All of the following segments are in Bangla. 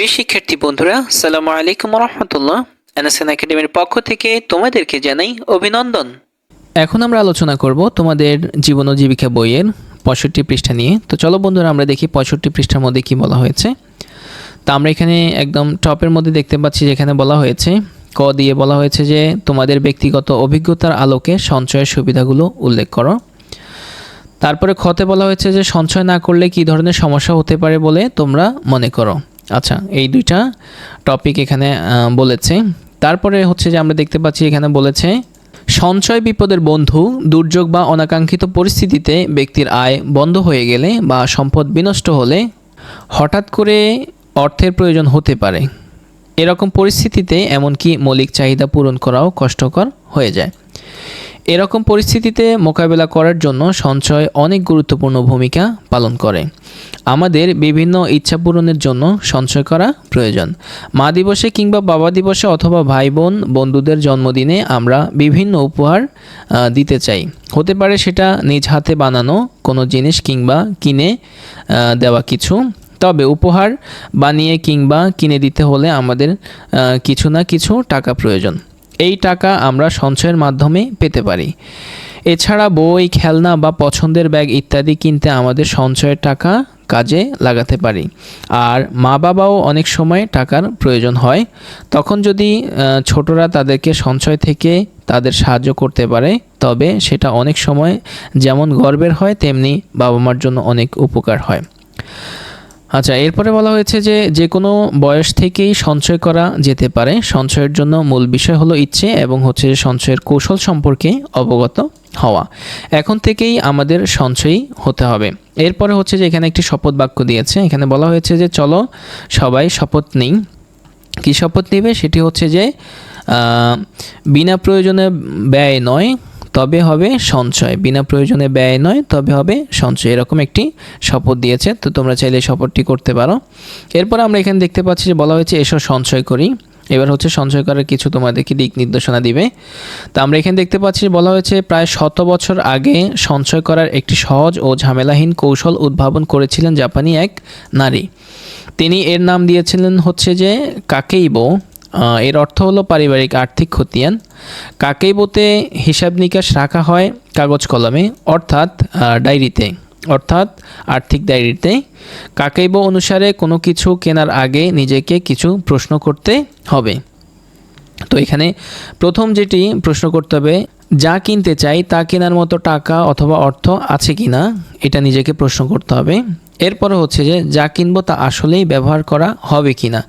প্রিয় শিক্ষার্থী বন্ধুরা সালাম আলাইকুম রহমতুল্লাহ এনএসএন একাডেমির পক্ষ থেকে তোমাদেরকে জানাই অভিনন্দন। এখন আমরা আলোচনা করব তোমাদের জীবন ও জীবিকা বইয়ের পঁয়ষট্টি পৃষ্ঠা নিয়ে। তো চলো বন্ধুরা, আমরা দেখি পঁয়ষট্টি পৃষ্ঠার মধ্যে কি বলা হয়েছে। তো আমরা এখানে একদম টপের মধ্যে দেখতে পাচ্ছি যেখানে বলা হয়েছে, ক দিয়ে বলা হয়েছে যে, তোমাদের ব্যক্তিগত অভিজ্ঞতার আলোকে সঞ্চয়ের সুবিধাগুলো উল্লেখ করো। তারপরে খতে বলা হয়েছে যে, সঞ্চয় না করলে কী ধরনের সমস্যা হতে পারে বলে তোমরা মনে করো। আচ্ছা এই দুইটা টপিক এখানে বলেছে। তারপরে হচ্ছে যে আমরা দেখতে পাচ্ছি এখানে বলেছে, সঞ্চয় বিপদের বন্ধু, দুর্যোগ বা অনাকাঙ্ক্ষিত পরিস্থিতিতে ব্যক্তির আয় বন্ধ হয়ে গেলে বা সম্পদ বিনষ্ট হলে হঠাৎ করে অর্থের প্রয়োজন হতে পারে। এরকম পরিস্থিতিতে এমনকি মৌলিক চাহিদা পূরণ করাও কষ্টকর হয়ে যায়। এরকম পরিস্থিতিতে মোকাবেলা করার জন্য সঞ্চয় অনেক গুরুত্বপূর্ণ ভূমিকা পালন করে। আমাদের বিভিন্ন ইচ্ছা পূরণের জন্য সঞ্চয় করা প্রয়োজন। মা দিবসে কিংবা বাবা দিবসে অথবা ভাই বোন বন্ধুদের জন্মদিনে আমরা বিভিন্ন উপহার দিতে চাই। হতে পারে সেটা নিজ হাতে বানানো, কোনো জিনিস কিংবা কিনে দেওয়া কিছু। তবে উপহার বানিয়ে কিংবা কিনে দিতে হলে আমাদের কিছু না কিছু টাকা প্রয়োজন। এই টাকা আমরা সঞ্চয়ের মাধ্যমে পেতে পারি। এছাড়া বই, খেলনা বা পছন্দের ব্যাগ ইত্যাদি কিনতে আমাদের সঞ্চয়ের টাকা কাজে লাগাতে পারি। আর মা বাবাও অনেক সময় টাকার প্রয়োজন হয়। তখন যদি ছোটরা তাদেরকে সঞ্চয় থেকে তাদের সাহায্য করতে পারে, তবে সেটা অনেক সময় যেমন গর্বের হয়, তেমনি বাবা মার জন্য অনেক উপকার হয়। আচ্ছা এরপরে বলা হয়েছে যে যে কোনো বয়স থেকেই সঞ্চয় করা যেতে পারে। সঞ্চয়ের জন্য মূল বিষয় হলো ইচ্ছে এবং হচ্ছে সঞ্চয়ের কৌশল সম্পর্কে অবগত হওয়া। এখন থেকেই আমাদের সঞ্চয়ী হতে হবে। এরপরে হচ্ছে যে এখানে একটি শপথ বাক্য দিয়েছে। এখানে বলা হয়েছে যে, চলো, সবাই শপথ নেই। কী শপথ নেবে? সেটি হচ্ছে যে বিনা প্রয়োজনে ব্যয় নয় তবে হবে সঞ্চয়। বিনা প্রয়োজনে ব্যয় নয়, তবে হবে সঞ্চয়। এরকম একটি শপথ দিয়েছে, তো তোমরা চাইলে শপথটি করতে পারো। এরপর আমরা এখানে দেখতে পাচ্ছি যে বলা হয়েছে, এসো সঞ্চয় করি। এবার হচ্ছে সঞ্চয় করার কিছু তোমাদেরকে দিক নির্দেশনা দিবে। তো আমরা এখানে দেখতে পাচ্ছি বলা হয়েছে, প্রায় শত বছর আগে সঞ্চয় করার একটি সহজ ও ঝামেলাহীন কৌশল উদ্ভাবন করেছিলেন জাপানি এক নারী। তিনি এর নাম দিয়েছিলেন হচ্ছে যে কাকেইবো। এর অর্থ হলো পারিবারিক আর্থিক খতিয়ান। কাকেইবোতে হিসাব নিকাশ রাখা হয়? কাগজ কলমে, অর্থাৎ ডায়েরিতে। অর্থাৎ, আর্থিক ডায়েরিতে। কাকেইবো অনুসারে কোনো কিছু কেনার আগে নিজেকে কিছু প্রশ্ন করতে হবে। তো এখানে প্রথম যেটি প্রশ্ন করতে হবে যা কিনতে চাই তা কেনার মতো টাকা অথবা অর্থ আছে কি না এটা নিজেকে প্রশ্ন করতে হবে। এরপরে হচ্ছে যে, যা কিনবো তা আসলেই ব্যবহার করা হবে কি না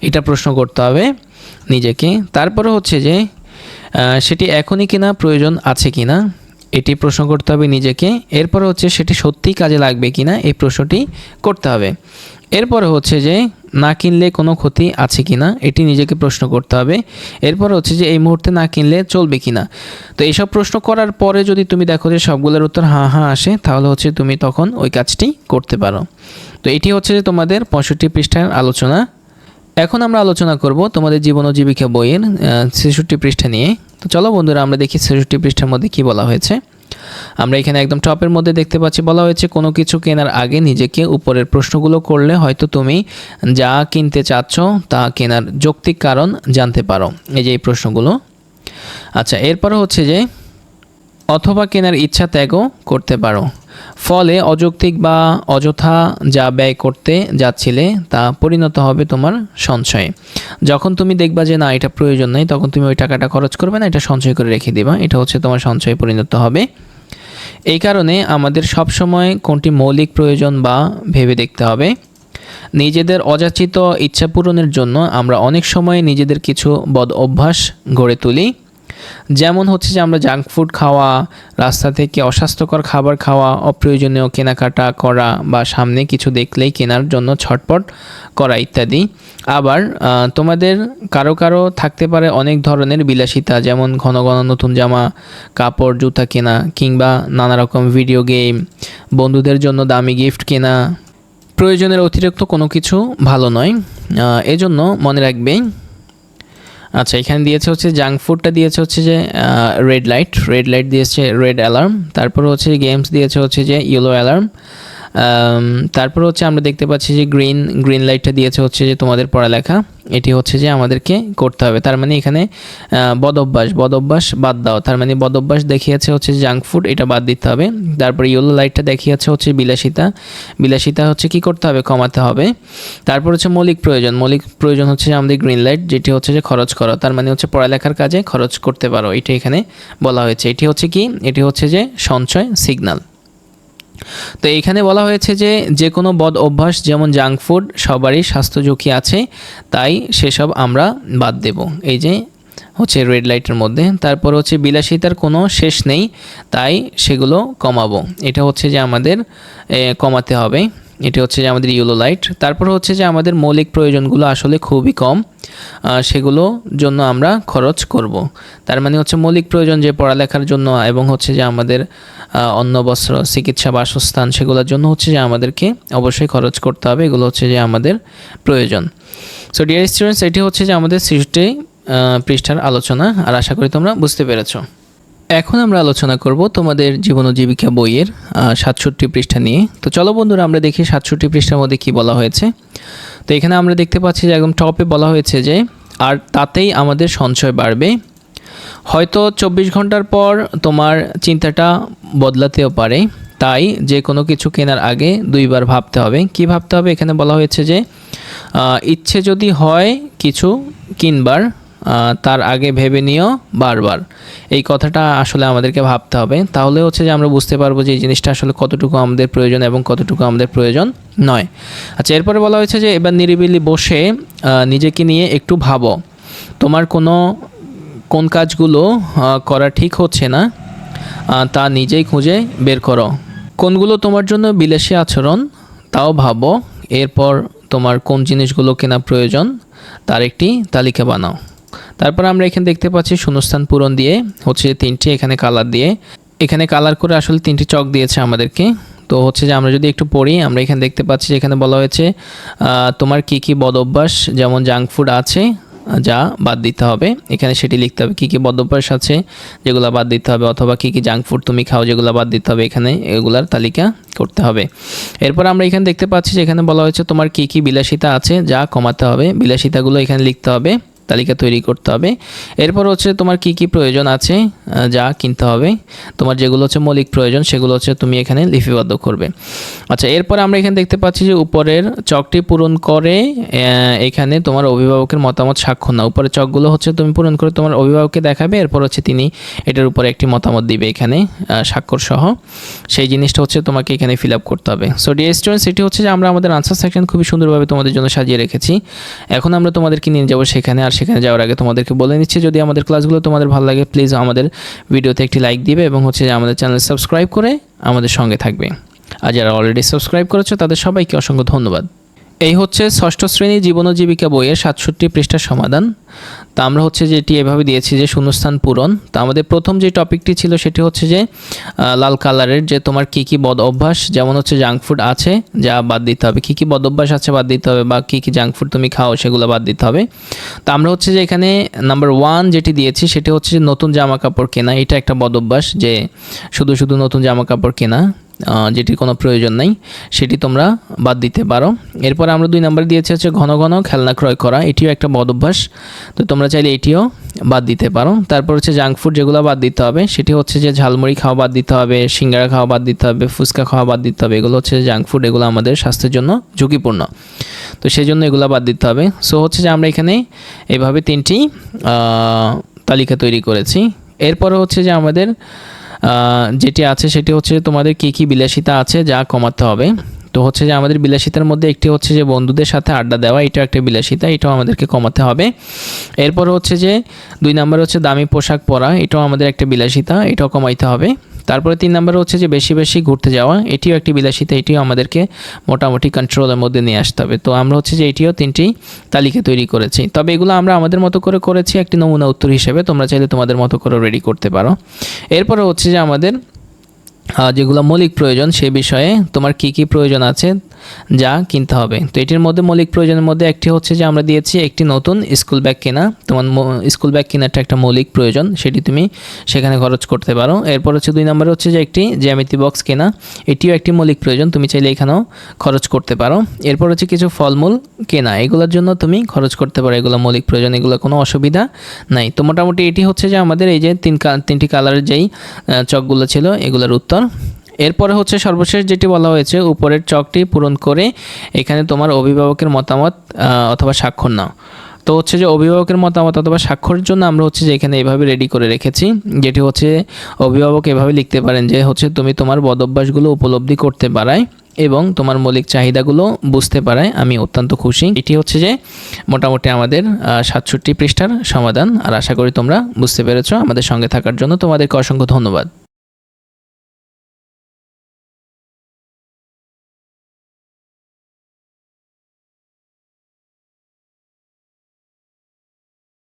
এটা প্রশ্ন করতে হবে নিজেকে। তারপরে হচ্ছে যে সেটি এখনই কিনা প্রয়োজন আছে কি না এটি প্রশ্ন করতে হবে নিজেকে। এরপরে হচ্ছে সেটি সত্যিই কাজে লাগবে কি না এই প্রশ্নটি করতে হবে। এরপরে হচ্ছে যে না কিনলে কোনো ক্ষতি আছে কি না এটি নিজেকে প্রশ্ন করতে হবে। এরপরে হচ্ছে যে এই মুহূর্তে না কিনলে চলবে কি না তো এইসব প্রশ্ন করার পরে যদি তুমি দেখো যে সবগুলোর উত্তর হাঁ হাঁ আসে, তাহলে হচ্ছে তুমি তখন ওই কাজটি করতে পারো। তো এটি হচ্ছে যে তোমাদের পঁয়ষট্টি পৃষ্ঠার আলোচনা। এখন আমরা আলোচনা করব তোমাদের জীবন ও জীবিকা বইয়ের ছেষট্টি পৃষ্ঠা নিয়ে। তো চলো বন্ধুরা, আমরা দেখি ছেষট্টি পৃষ্ঠার মধ্যে কি বলা হয়েছে। আমরা এখানে একদম টপের মধ্যে দেখতে পাচ্ছি, বলা হয়েছে কোনো কিছু কেনার আগে নিজেকে উপরের প্রশ্নগুলো করলে হয়তো তুমি যা কিনতে চাচ্ছ তা কেনার যৌক্তিক কারণ জানতে পারো। এই যে এই প্রশ্নগুলো। আচ্ছা এরপরে হচ্ছে যে, অথবা কেনার ইচ্ছা ত্যাগও করতে পারো। ফলে অযৌক্তিক বা অযথা যা ব্যয় করতে যাচ্ছিলে তা পরিণত হবে তোমার সঞ্চয়ে। যখন তুমি দেখবা যে না, এটা প্রয়োজন নেই, তখন তুমি ওই টাকাটা খরচ করবে না, এটা সঞ্চয় করে রেখে দিবা। এটা হচ্ছে তোমার সঞ্চয়ে পরিণত হবে। এই কারণে আমাদের সবসময় কোনটি মৌলিক প্রয়োজন বা ভেবে দেখতে হবে। নিজেদের অযাচিত ইচ্ছা পূরণের জন্য আমরা অনেক সময় নিজেদের কিছু বদ অভ্যাস গড়ে তুলি। যেমন হচ্ছে যে আমরা জাঙ্ক ফুড খাওয়া, রাস্তা থেকে অস্বাস্থ্যকর খাবার খাওয়া, অপ্রয়োজনীয় কেনাকাটা করা বা সামনে কিছু দেখলেই কেনার জন্য ছটপট করা ইত্যাদি। আবার তোমাদের কারও কারও থাকতে পারে অনেক ধরনের বিলাসিতা, যেমন ঘন ঘন নতুন জামা, কাপড়, জুতা কেনা কিংবা নানা রকম ভিডিও গেম বন্ধুদের জন্য দামি গিফট কেনা। প্রয়োজনের অতিরিক্ত কোনো কিছু ভালো নয়। এজন্য মনে রাখবে আচ্ছা এখানে দিয়েছে হচ্ছে জাঙ্ক ফুডটা দিয়েছে হচ্ছে যে রেড লাইট রেড লাইট দিয়েছে রেড অ্যালার্ম তারপর হচ্ছে গেমস দিয়েছে হচ্ছে যে ইয়েলো অ্যালার্ম তারপর হচ্ছে আমরা দেখতে পাচ্ছি যে গ্রিন গ্রিন লাইটটা দিয়েছে হচ্ছে যে তোমাদের পড়ালেখা। এটি হচ্ছে যে আমাদেরকে করতে হবে। তার মানে এখানে বদ অভ্যাস বদ অভ্যাস বাদ দাও। তার মানে বদ অভ্যাস দেখিয়েছে হচ্ছে জাঙ্ক ফুড, এটা বাদ দিতে হবে। তারপরে ইয়েলো লাইটটা দেখিয়েছে হচ্ছে বিলাসিতা। বিলাসিতা হচ্ছে কি করতে হবে? কমাতে হবে। তারপর হচ্ছে মৌলিক প্রয়োজন। মৌলিক প্রয়োজন হচ্ছে আমাদের গ্রিন লাইট যেটি হচ্ছে যে খরচ করো। তার মানে হচ্ছে পড়ালেখার কাজে খরচ করতে পারো। এটা এখানে বলা হয়েছে। এটি হচ্ছে কি? এটি হচ্ছে যে সঞ্চয় সিগন্যাল তো এইখানে বলা হয়েছে যে যে কোনো বদ অভ্যাস যেমন জাঙ্ক ফুড সবারই স্বাস্থ্য ঝুঁকি আছে, তাই সেসব আমরা বাদ দেব। এই যে হচ্ছে রেড লাইটের মধ্যে। তারপর হচ্ছে বিলাসিতার কোনো শেষ নেই, তাই সেগুলো কমাবো। এটা হচ্ছে যে আমাদের কমাতে হবে। এটি হচ্ছে যে আমাদের ইয়েলো লাইট। তারপর হচ্ছে যে আমাদের মৌলিক প্রয়োজনগুলো আসলে খুবই কম সেগুলো জন্য আমরা খরচ করব। তার মানে হচ্ছে মৌলিক প্রয়োজন যে পড়ালেখার জন্য এবং হচ্ছে যে আমাদের অন্ন, বস্ত্র, চিকিৎসা, বাসস্থান, সেগুলোর জন্য হচ্ছে যে আমাদেরকে অবশ্যই খরচ করতে হবে। এগুলো হচ্ছে যে আমাদের প্রয়োজন। সো ডিয়ার স্টুডেন্টস এটি হচ্ছে যে আমাদের সৃষ্টি পৃষ্ঠার আলোচনা। আর আশা করি তোমরা বুঝতে পেরেছ। এখন আমরা আলোচনা করব তোমাদের জীবন ও জীবিকা বইয়ের সাতষট্টি পৃষ্ঠা নিয়ে। তো চলো বন্ধুরা, আমরা দেখি সাতষট্টি পৃষ্ঠার মধ্যে কি বলা হয়েছে। তো এখানে আমরা দেখতে পাচ্ছি যে একদম টপে বলা হয়েছে যে, আর তাতেই আমাদের সঞ্চয় বাড়বে। হয়তো চব্বিশ ঘণ্টার পর তোমার চিন্তাটা বদলাতেও পারে। তাই যে কোনো কিছু কেনার আগে দুইবার ভাবতে হবে। কি ভাবতে হবে? এখানে বলা হয়েছে যে ইচ্ছে যদি হয় কিছু কিনবার তার আগে ভেবে নিও বারবার। এই কথাটা আসলে আমাদেরকে ভাবতে হবে। তাহলে হচ্ছে যে আমরা বুঝতে পারব যে এই জিনিসটা আসলে কতটুকু আমাদের প্রয়োজন এবং কতটুকু আমাদের প্রয়োজন নয়। আচ্ছা এরপরে বলা হয়েছে যে এবার নিরিবিলি বসে নিজেকে নিয়ে একটু ভাবো। তোমার কোনো, কোন কাজগুলো করা ঠিক হচ্ছে না তা নিজেই খুঁজে বের করো। কোনগুলো তোমার জন্য বিলাসী আচরণ, তাও ভাবো। এরপর তোমার কোন জিনিসগুলো কেনা প্রয়োজন, তার একটি তালিকা বানাও। তারপর আমরা এখানে দেখতে পাচ্ছি শূন্যস্থান পূরণ দিয়ে হচ্ছে তিনটি, এখানে কালার দিয়ে। এখানে কালার করে আসলে তিনটি চক দিয়েছে আমাদেরকে। তো হচ্ছে যে আমরা যদি একটু পড়ি, আমরা এখানে দেখতে পাচ্ছি যে এখানে বলা হয়েছে তোমার কি কি বদ অভ্যাস, যেমন জাঙ্ক ফুড আছে, যা বাদ দিতে হবে। এখানে সেটি লিখতে হবে, কী কী বদভ্যাস আছে, যেগুলো বাদ দিতে হবে, অথবা কী কী জাঙ্ক ফুড তুমি খাও, যেগুলো বাদ দিতে হবে। এখানে এগুলার তালিকা করতে হবে। এরপর আমরা এখানে দেখতে পাচ্ছি যে এখানে বলা হয়েছে, তোমার কী কী বিলাসিতা আছে, যা কমাতে হবে। বিলাসিতাগুলো এখানে লিখতে হবে। তালিকা তৈরি করতে হবে। এরপর হচ্ছে তোমার কি কি প্রয়োজন আছে যা কিনতে হবে। তোমার যেগুলো হচ্ছে মৌলিক প্রয়োজন, সেগুলো হচ্ছে তুমি এখানে লিপিবদ্ধ করবে। আচ্ছা এরপর আমরা এখানে দেখতে পাচ্ছি যে উপরের চকটি পূরণ করে এখানে তোমার অভিভাবকের মতামত স্বাক্ষর না উপরের চকগুলো হচ্ছে তুমি পূরণ করে তোমার অভিভাবককে দেখাবে। এরপর হচ্ছে তিনি এটার উপরে একটি মতামত দিবে এখানে স্বাক্ষর সহ সেই জিনিসটা হচ্ছে তোমাকে এখানে ফিল আপ করতে হবে। সো ডিয়ার স্টুডেন্টস এটি হচ্ছে যে আমরা আমাদের আনসার সেকশন খুবই সুন্দরভাবে তোমাদের জন্য সাজিয়ে রেখেছি। এখন আমরা তোমাদেরকে নিয়ে যাব সেখানে। আর সেখানে যাওয়ার আগে তোমাদেরকে বলে নিচ্ছে, যদি আমাদের ক্লাসগুলো তোমাদের ভালো লাগে প্লিজ আমাদের ভিডিওতে একটি লাইক দিবে এবং হচ্ছে যে আমাদের চ্যানেল সাবস্ক্রাইব করে আমাদের সঙ্গে থাকবে। আর যারা অলরেডি সাবস্ক্রাইব করেছ, তাদের সবাইকে অসংখ্য ধন্যবাদ। এই হচ্ছে ষষ্ঠ শ্রেণি জীবন জীবিকা বইয়ের সাতষট্টি পৃষ্ঠার সমাধান। তা আমরা হচ্ছে যে এটি এভাবে দিয়েছি যে শূন্যস্থান পূরণ। তা আমাদের প্রথম যে টপিকটি ছিল সেটি হচ্ছে যে লাল কালারের যে তোমার কি কি বদ অভ্যাস, যেমন হচ্ছে জাঙ্ক ফুড আছে, যা বাদ দিতে হবে। কি কি বদ অভ্যাস আছে বাদ দিতে হবে বা কি কি জাঙ্ক ফুড তুমি খাও সেগুলো বাদ দিতে হবে। তা আমরা হচ্ছে যে এখানে নাম্বার ওয়ান যেটি দিয়েছি সেটি হচ্ছে যে নতুন জামা কাপড় কেনা। এটা একটা বদ অভ্যাস যে শুধু শুধু নতুন জামা কাপড় কেনা। যেটির কোনো প্রয়োজন নেই, সেটি তোমরা বাদ দিতে পারো। এরপর আমরা দুই নাম্বার দিয়েছি হচ্ছে ঘন ঘন খেলনা ক্রয় করা। এটিও একটা বদ অভ্যাস, তো তোমরা চাইলে এটিও বাদ দিতে পারো। তারপর হচ্ছে জাঙ্ক ফুড যেগুলো বাদ দিতে হবে, সেটি হচ্ছে যে ঝালমুড়ি খাওয়া বাদ দিতে হবে, সিঙ্গারা খাওয়া বাদ দিতে হবে, ফুচকা খাওয়া বাদ দিতে হবে, এগুলো হচ্ছে জাঙ্ক ফুড এগুলো আমাদের স্বাস্থ্যের জন্য ঝুঁকিপূর্ণ। তো সেই জন্য এগুলো বাদ দিতে হবে। সো হচ্ছে যে আমরা এখানে এভাবে তিনটি তালিকা তৈরি করেছি। এরপরে হচ্ছে যে আমাদের যেটি আছে সেটি হচ্ছে তোমাদের কী কী বিলাসিতা আছে যা কমাতে হবে। তো হচ্ছে যে আমাদের বিলাসিতার মধ্যে একটি হচ্ছে যে বন্ধুদের সাথে আড্ডা দেওয়া, এটাও একটা বিলাসিতা, এটাও আমাদেরকে কমাতে হবে। এরপর হচ্ছে যে দুই নম্বর হচ্ছে দামি পোশাক পরা, এটাও আমাদের একটা বিলাসিতা, এটাও কমাইতে হবে। তারপরে তিন নম্বরে হচ্ছে যে বেশি বেশি ঘুরতে যাওয়া, এটিও একটি বিলাসিতা, এটিও আমাদেরকে মোটামুটি কন্ট্রোলের মধ্যে নিয়ে আসতে হবে। তো আমরা হচ্ছে যে এটিও তিনটি তালিকা তৈরি করেছি। তবে এগুলো আমরা আমাদের মতো করে করেছি একটি নমুনা উত্তর হিসেবে, তোমরা চাইলে তোমাদের মতো করে রেডি করতে পারো। এরপরে হচ্ছে যে আমাদের যেগুলো মৌলিক প্রয়োজন, সে বিষয়ে তোমার কি কি প্রয়োজন আছে যা কিনতে হবে। তো এটির মধ্যে মৌলিক প্রয়োজনের মধ্যে একটি হচ্ছে যে আমরা দিয়েছি একটি নতুন স্কুল ব্যাগ কেনা। তোমার স্কুল ব্যাগ কেনাটা একটা মৌলিক প্রয়োজন, সেটি তুমি সেখানে খরচ করতে পারো। এরপর হচ্ছে দুই নম্বরে হচ্ছে যে একটি জ্যামিতি বক্স কেনা, এটিও একটি মৌলিক প্রয়োজন, তুমি চাইলে এখানেও খরচ করতে পারো। এরপর হচ্ছে কিছু ফলমূল কেনা, এগুলোর জন্য তুমি খরচ করতে পারো, এগুলো মৌলিক প্রয়োজন, এগুলো কোনো অসুবিধা নাই। তো মোটামুটি এটি হচ্ছে যে আমাদের এই যে তিন তিনটি কালারের যেই চকগুলো ছিল, এগুলোর উত্তর এরপরে হচ্ছে সর্বশেষ যেটি বলা হয়েছে, উপরের চকটি পূরণ করে এখানে তোমার অভিভাবকের মতামত অথবা স্বাক্ষর নাও। তো হচ্ছে যে অভিভাবকের মতামত অথবা স্বাক্ষরের জন্য আমরা হচ্ছে যে এখানে এভাবে রেডি করে রেখেছি, যেটি হচ্ছে অভিভাবক এভাবে লিখতে পারেন যে হচ্ছে তুমি তোমার বদভ্যাসগুলো উপলব্ধি করতে পারায় এবং তোমার মৌলিক চাহিদাগুলো বুঝতে পারায়, আমি অত্যন্ত খুশি। এটি হচ্ছে যে মোটামুটি আমাদের সাতষট্টি পৃষ্ঠার সমাধান, আর আশা করি তোমরা বুঝতে পেরেছ। আমাদের সঙ্গে থাকার জন্য তোমাদেরকে অসংখ্য ধন্যবাদ।